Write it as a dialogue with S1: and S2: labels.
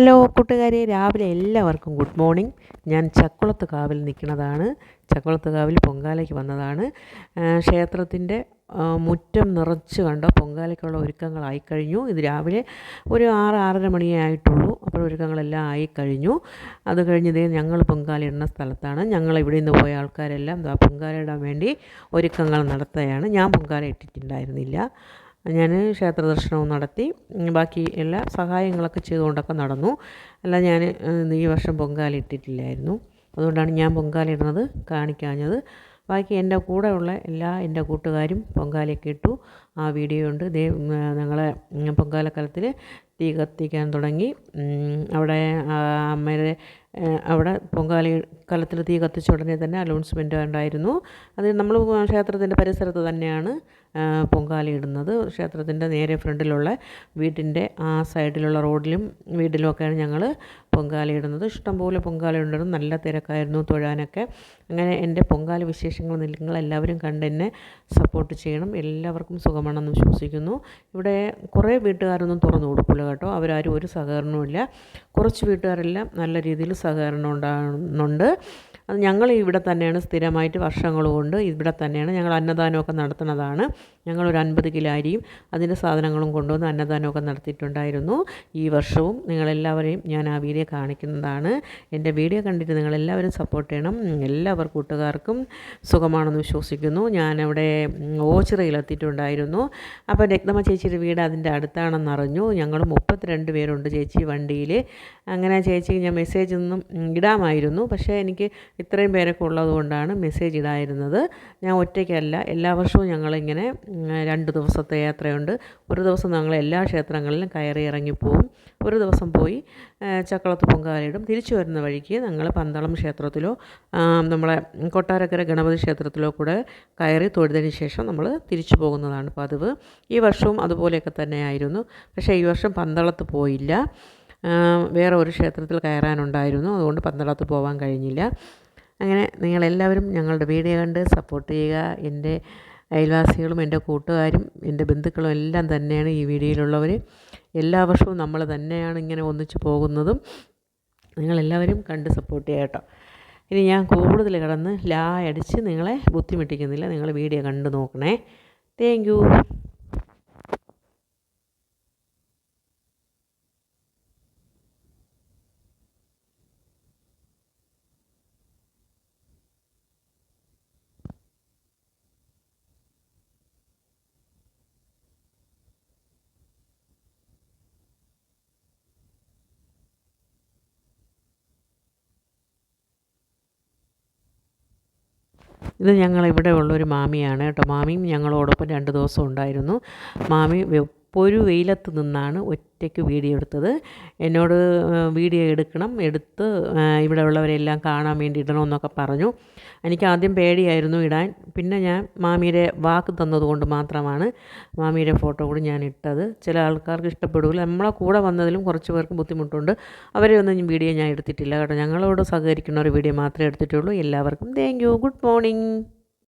S1: Hello കൂട്ടുകാരെ രാവിലെ എല്ലാവർക്കും ഗുഡ് മോർണിംഗ്. ഞാൻ ചക്കുളത്ത് കാവിൽ നിൽക്കുന്നതാണ്. ചക്കുളത്ത് കാവിൽ പൊങ്കാലയ്ക്ക് വന്നതാണ്. ക്ഷേത്രത്തിന്റെ മുറ്റം നിറച്ച് കണ്ട പൊങ്കാലയ്ക്കുള്ള ഒരുക്കങ്ങളായി കഴിഞ്ഞു ഇത് രാവിലെ ഒരു ആറ് ആറര മണിയേ ആയിട്ടുള്ളൂ. അപ്പോൾ ഒരുക്കങ്ങളെല്ലാം ആയി കഴിഞ്ഞു അത് കഴിഞ്ഞതേ ഞങ്ങൾ പൊങ്കാല ഇടുന്ന സ്ഥലത്താണ്. ഞങ്ങൾ ഇവിടെ നിന്ന് പോയ ആൾക്കാരെല്ലാം പൊങ്കാല ഇടാൻ വേണ്ടി ഒരുക്കങ്ങൾ നടത്തുകയാണ്. ഞാൻ പൊങ്കാല ഇട്ടിട്ടുണ്ടായിരുന്നില്ല. ഞാൻ ക്ഷേത്ര ദർശനവും നടത്തി. ബാക്കി എല്ലാ സഹായങ്ങളൊക്കെ ചെയ്തുകൊണ്ടൊക്കെ നടന്നു. അല്ല ഞാൻ ഈ വർഷം പൊങ്കാല ഇട്ടിട്ടില്ലായിരുന്നു. അതുകൊണ്ടാണ് ഞാൻ പൊങ്കാല ഇടുന്നത് കാണിക്കാഞ്ഞത്. ബാക്കി എന്റെ കൂടെയുള്ള എല്ലാ എന്റെ കൂട്ടുകാരും പൊങ്കാലയൊക്കെ ഇട്ടു. ആ വീഡിയോ ഉണ്ട്. ദേ ഞങ്ങളെ പൊങ്കാലക്കാലത്തിൽ തീ കത്തിക്കാൻ തുടങ്ങി. അവിടെ അമ്മയുടെ അവിടെ പൊങ്കാല കാലത്തിൽ തീ കത്തിച്ച ഉടനെ തന്നെ അനൗൺസ്മെന്റ് ഉണ്ടായിരുന്നു. അത് നമ്മൾ ക്ഷേത്രത്തിന്റെ പരിസരത്ത് തന്നെയാണ് പൊങ്കാലി ഇടുന്നത്. ക്ഷേത്രത്തിന്റെ നേരെ ഫ്രണ്ടിലുള്ള വീട്ടിന്റെ ആ സൈഡിലുള്ള റോഡിലും വീട്ടിലുമൊക്കെയാണ് ഞങ്ങൾ പൊങ്കാലി ഇടുന്നത്. ഇഷ്ടംപോലെ പൊങ്കാല ഉണ്ടായിരുന്നു നല്ല തിരക്കായിരുന്നു തൊഴാനൊക്കെ. അങ്ങനെ എന്റെ പൊങ്കാല വിശേഷങ്ങൾ നിങ്ങളെല്ലാവരും കണ്ട് എന്നെ സപ്പോർട്ട് ചെയ്യണം. എല്ലാവർക്കും സുഖമാണെന്ന് വിശ്വസിക്കുന്നു ഇവിടെ കുറേ വീട്ടുകാരൊന്നും തുറന്നു കൊടുക്കില്ല കേട്ടോ. അവരാരും ഒരു സഹകരണവും ഇല്ല കുറച്ച് വീട്ടുകാരെല്ലാം നല്ല രീതിയിൽ സഹകരണം ഉണ്ടാകുന്നുണ്ട്. അത് ഞങ്ങൾ ഇവിടെ തന്നെയാണ് സ്ഥിരമായിട്ട് വർഷങ്ങൾ കൊണ്ട് ഇവിടെ തന്നെയാണ് ഞങ്ങൾ അന്നദാനമൊക്കെ നടത്തുന്നതാണ്. ഞങ്ങളൊരു അൻപത് കിലോ അരിയും അതിന്റെ സാധനങ്ങളും കൊണ്ടുവന്ന് അന്നദാനമൊക്കെ നടത്തിയിട്ടുണ്ടായിരുന്നു. ഈ വർഷവും നിങ്ങളെല്ലാവരെയും ഞാൻ ആ വീഡിയോ കാണിക്കുന്നതാണ്. എന്റെ വീഡിയോ കണ്ടിട്ട് നിങ്ങളെല്ലാവരും സപ്പോർട്ട് ചെയ്യണം. എല്ലാവർ കൂട്ടുകാർക്കും സുഖമാണെന്ന് വിശ്വസിക്കുന്നു. ഞാനവിടെ ഓച്ചിറയിലെത്തിയിട്ടുണ്ടായിരുന്നു. അപ്പോൾ രക്തമ്മ ചേച്ചിയുടെ വീട് അതിന്റെ അടുത്താണെന്ന് അറിഞ്ഞു. ഞങ്ങൾ മുപ്പത്തിരണ്ട് പേരുണ്ട് ചേച്ചി വണ്ടിയിൽ. അങ്ങനെ ചേച്ചി ഞാൻ മെസ്സേജ് ഒന്നും ഇടാമായിരുന്നു. പക്ഷേ എനിക്ക് ഇത്രയും പേരൊക്കെ ഉള്ളതുകൊണ്ടാണ് മെസ്സേജ് ഇടായിരുന്നത് ഞാൻ ഒറ്റയ്ക്കല്ല എല്ലാ വർഷവും ഞങ്ങളിങ്ങനെ രണ്ട് ദിവസത്തെ യാത്രയുണ്ട്. ഒരു ദിവസം ഞങ്ങൾ എല്ലാ ക്ഷേത്രങ്ങളിലും കയറി ഇറങ്ങിപ്പോവും ഒരു ദിവസം പോയി ചക്കളത്ത് പൊങ്കാലയിടും. തിരിച്ചു വരുന്ന വഴിക്ക് ഞങ്ങൾ പന്തളം ക്ഷേത്രത്തിലോ നമ്മളെ കൊട്ടാരക്കര ഗണപതി ക്ഷേത്രത്തിലോ കൂടെ കയറി തൊഴുതിന് ശേഷം നമ്മൾ തിരിച്ചു പോകുന്നതാണ് പതിവ്. ഈ വർഷവും അതുപോലെയൊക്കെ തന്നെയായിരുന്നു. പക്ഷേ ഈ വർഷം പന്തളത്ത് പോയില്ല. വേറെ ഒരു ക്ഷേത്രത്തിൽ കയറാനുണ്ടായിരുന്നു. അതുകൊണ്ട് പന്തളത്ത് പോകാൻ കഴിഞ്ഞില്ല. അങ്ങനെ നിങ്ങളെല്ലാവരും ഞങ്ങളുടെ വീഡിയോ കണ്ട് സപ്പോർട്ട് ചെയ്യുക. എന്റെ അയൽവാസികളും എന്റെ കൂട്ടുകാരും എന്റെ ബന്ധുക്കളും എല്ലാം തന്നെയാണ് ഈ വീഡിയോയിലുള്ളവർ എല്ലാ വർഷവും നമ്മൾ തന്നെയാണ് ഇങ്ങനെ ഒന്നിച്ച് പോകുന്നതും. നിങ്ങളെല്ലാവരും കണ്ട് സപ്പോർട്ട് ചെയ്യുക കേട്ടോ. ഇനി ഞാൻ കൂടുതൽ കിടന്ന് ലാ അടിച്ച് നിങ്ങളെ ബുദ്ധിമുട്ടിക്കുന്നില്ല. നിങ്ങൾ വീഡിയോ കണ്ട് നോക്കണേ. താങ്ക് ഇത് ഞങ്ങളിവിടെ ഉള്ളൊരു മാമിയാണ് കേട്ടോ. മാമിയും ഞങ്ങളോടൊപ്പം രണ്ട് ദിവസം ഉണ്ടായിരുന്നു. മാമി ഒരു വെയിലത്ത് നിന്നാണ് ഒറ്റയ്ക്ക് വീഡിയോ എടുത്തത്. എന്നോട് വീഡിയോ എടുക്കണം എടുത്ത് ഇവിടെ ഉള്ളവരെല്ലാം കാണാൻ വേണ്ടി ഇടണമെന്നൊക്കെ പറഞ്ഞു. എനിക്ക് ആദ്യം പേടിയായിരുന്നു ഇടാൻ. പിന്നെ ഞാൻ മാമിയുടെ വാക്ക് തന്നതുകൊണ്ട് മാത്രമാണ് മാമിയുടെ ഫോട്ടോ കൂടി ഞാൻ ഇട്ടത്. ചില ആൾക്കാർക്ക് ഇഷ്ടപ്പെടില്ല നമ്മളെ കൂടെ വന്നതിലും കുറച്ച് പേർക്ക് ബുദ്ധിമുട്ടുണ്ട്. അവരെ ഒന്നും വീഡിയോ ഞാൻ എടുത്തിട്ടില്ല കേട്ടോ. ഞങ്ങളോട് സഹകരിക്കുന്ന ഒരു വീഡിയോ മാത്രമേ എടുത്തിട്ടുള്ളൂ. എല്ലാവർക്കും താങ്ക് യു ഗുഡ് മോർണിംഗ്